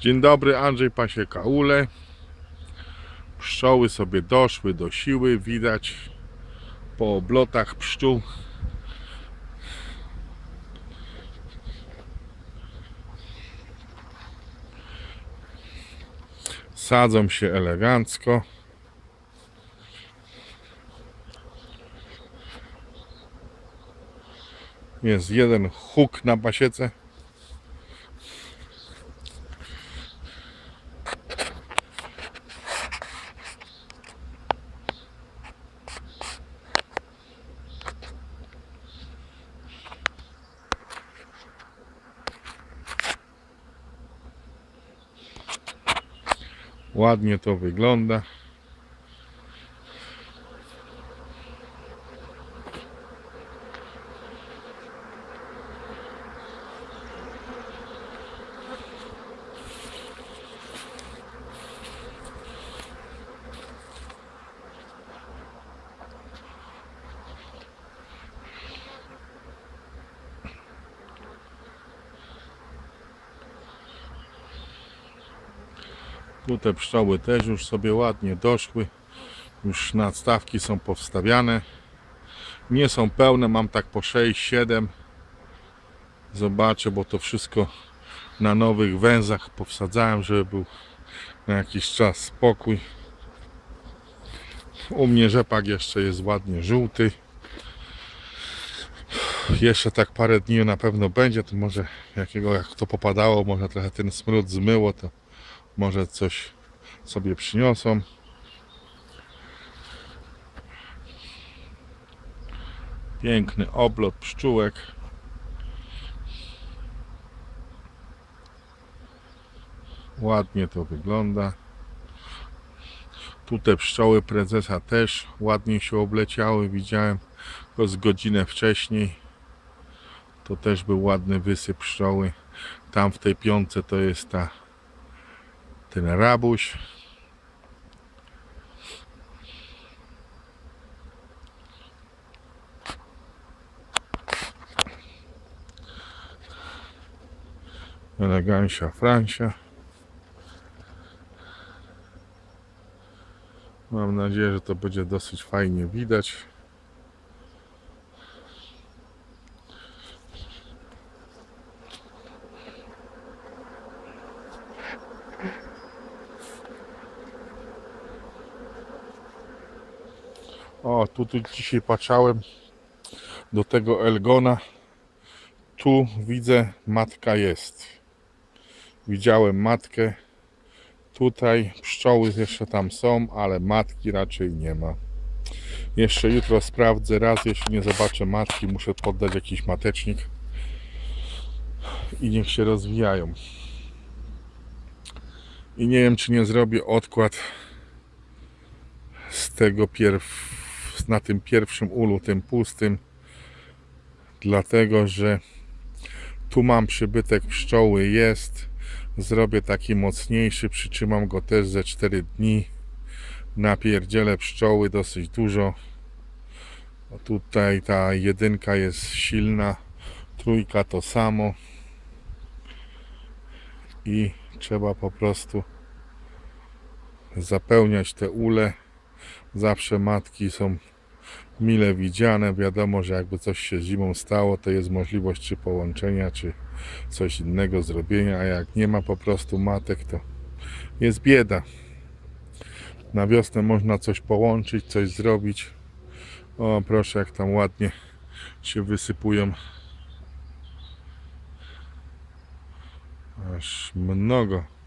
Dzień dobry, Andrzej Pasieka Ule. Pszczoły sobie doszły do siły, widać po oblotach pszczół. Sadzą się elegancko. Jest jeden huk na pasiece. Ładnie to wygląda. Tu te pszczoły też już sobie ładnie doszły. Już nadstawki są powstawiane. Nie są pełne, mam tak po 6-7. Zobaczę, bo to wszystko na nowych węzach powsadzałem, żeby był na jakiś czas spokój. U mnie rzepak jeszcze jest ładnie żółty. Jeszcze tak parę dni na pewno będzie, to może jakiego jak to popadało, może trochę ten smród zmyło, to może coś sobie przyniosą. Piękny oblot pszczółek. Ładnie to wygląda. Tu te pszczoły prezesa też ładnie się obleciały. Widziałem go z godzinę wcześniej. To też był ładny wysyp pszczoły. Tam w tej piątce to jest ta ten rabuś. Elegancja Francia. Mam nadzieję, że to będzie dosyć fajnie widać. O, tu, tu dzisiaj patrzałem do tego Elgona. Tu widzę, matka jest. Widziałem matkę. Tutaj pszczoły jeszcze tam są, ale matki raczej nie ma. Jeszcze jutro sprawdzę raz, jeśli nie zobaczę matki, muszę poddać jakiś matecznik i niech się rozwijają. I nie wiem, czy nie zrobię odkład z tego pierw na tym pierwszym ulu, tym pustym, dlatego że tu mam przybytek pszczoły, jest. Zrobię taki mocniejszy, przytrzymam go też ze 4 dni. Napierdzielę pszczoły dosyć dużo. Tutaj ta jedynka jest silna, trójka to samo. I trzeba po prostu zapełniać te ule. Zawsze matki są mile widziane. Wiadomo, że jakby coś się zimą stało, to jest możliwość czy połączenia, czy coś innego zrobienia, a jak nie ma po prostu matek, to jest bieda. Na wiosnę można coś połączyć, coś zrobić. O, proszę, jak tam ładnie się wysypują. Aż mnogo.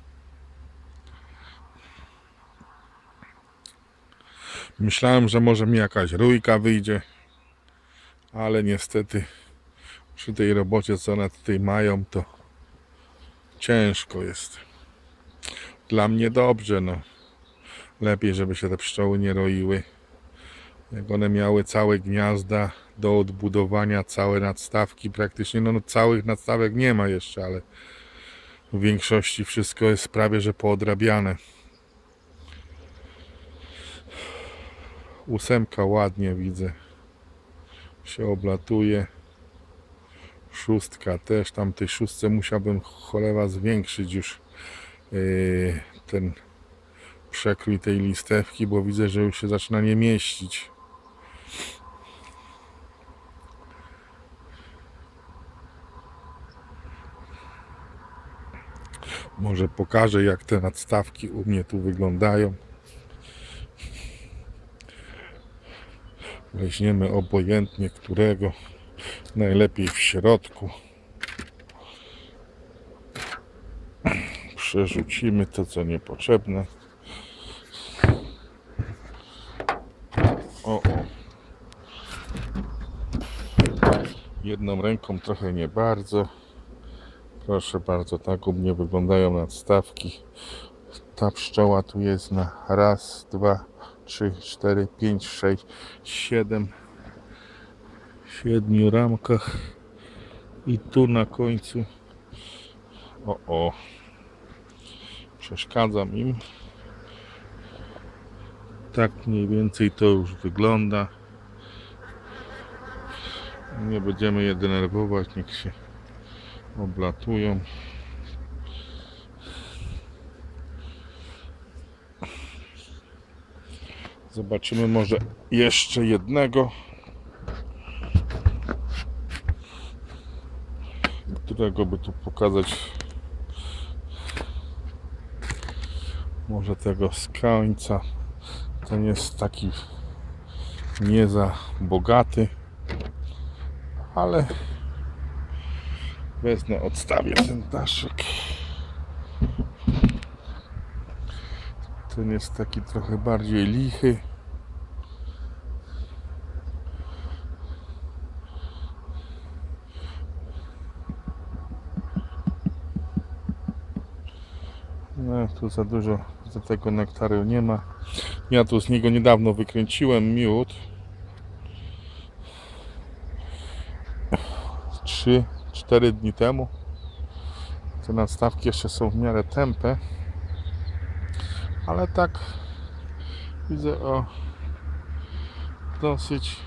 Myślałem, że może mi jakaś rójka wyjdzie, ale niestety przy tej robocie, co one tutaj mają, to ciężko jest. Dla mnie dobrze, no. Lepiej, żeby się te pszczoły nie roiły. Jak one miały całe gniazda do odbudowania, całe nadstawki praktycznie, no, no całych nadstawek nie ma jeszcze, ale w większości wszystko jest prawie, że poodrabiane. Ósemka ładnie widzę. Się oblatuje. Szóstka też. Tam tej szóstce musiałbym cholewa zwiększyć już yy, ten przekrój tej listewki, bo widzę, że już się zaczyna nie mieścić. Może pokażę jak te nadstawki u mnie tu wyglądają. Weźmiemy obojętnie którego. Najlepiej w środku. Przerzucimy to co niepotrzebne. O, o. Jedną ręką trochę nie bardzo. Proszę bardzo, tak u mnie wyglądają nadstawki. Ta pszczoła tu jest na raz, dwa, trzy, cztery, pięć, sześć, siedem, siedmiu ramkach. I tu na końcu. O, o. Przeszkadzam im. Tak mniej więcej to już wygląda. Nie będziemy je denerwować, niech się oblatują. Zobaczymy może jeszcze jednego. Którego by tu pokazać? Może tego z końca. Ten jest taki nie za bogaty, ale Wezmę, odstawię ten daszek. Ten jest taki trochę bardziej lichy. No, tu za dużo za tego nektaru nie ma. Ja tu z niego niedawno wykręciłem miód. Trzy 4 dni temu. Te nadstawki jeszcze są w miarę tępe, ale tak widzę o dosyć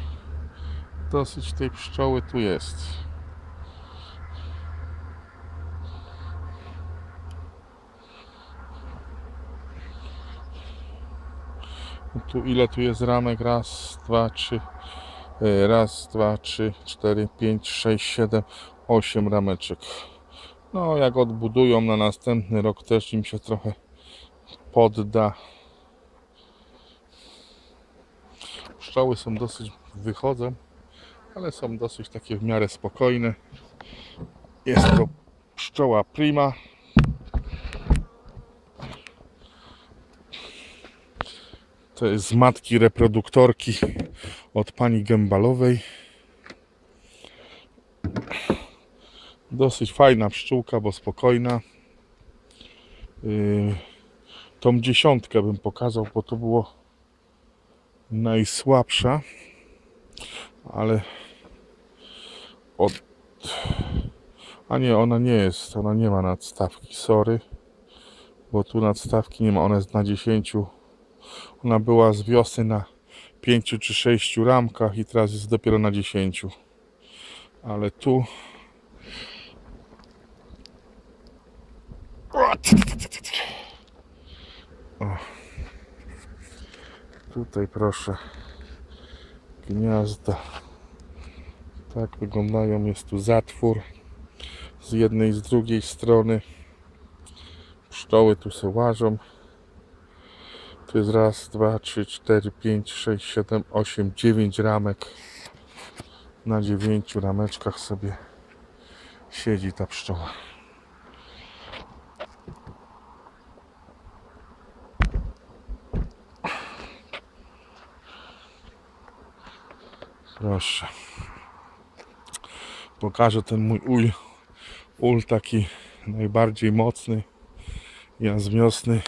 dosyć tej pszczoły tu jest. Tu ile tu jest ramek? Raz, dwa, trzy. e, Raz, dwa, trzy, cztery, pięć, sześć, siedem, 8 rameczek. No, jak odbudują na następny rok, też im się trochę podda. Pszczoły są dosyć, wychodzą, ale są dosyć takie w miarę spokojne. Jest to pszczoła prima. To jest z matki reproduktorki od pani Gębalowej. Dosyć fajna pszczółka, bo spokojna. Yy, tą dziesiątkę bym pokazał, bo to było najsłabsza, ale od... A nie, ona nie jest, ona nie ma nadstawki, sorry, bo tu nadstawki nie ma, ona jest na 10. Ona była z wiosny na 5 czy 6 ramkach i teraz jest dopiero na 10. Ale tu O. Tutaj proszę gniazda. Tak wyglądają. Jest tu zatwór z jednej z drugiej strony. Pszczoły tu się łażą. Tu jest raz, dwa, trzy, cztery, pięć, sześć, siedem, osiem, dziewięć ramek. Na dziewięciu rameczkach sobie siedzi ta pszczoła. Proszę. Pokażę ten mój ul. Ul taki najbardziej mocny. Ja z wiosny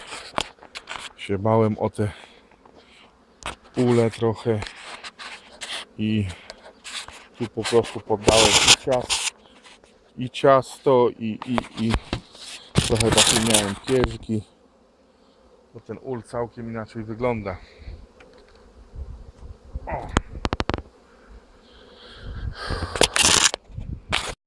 się bałem o te ule trochę i tu po prostu poddałem i ciasto, i, ciasto, i, i, i trochę takie miałem pierzgi, bo ten ul całkiem inaczej wygląda.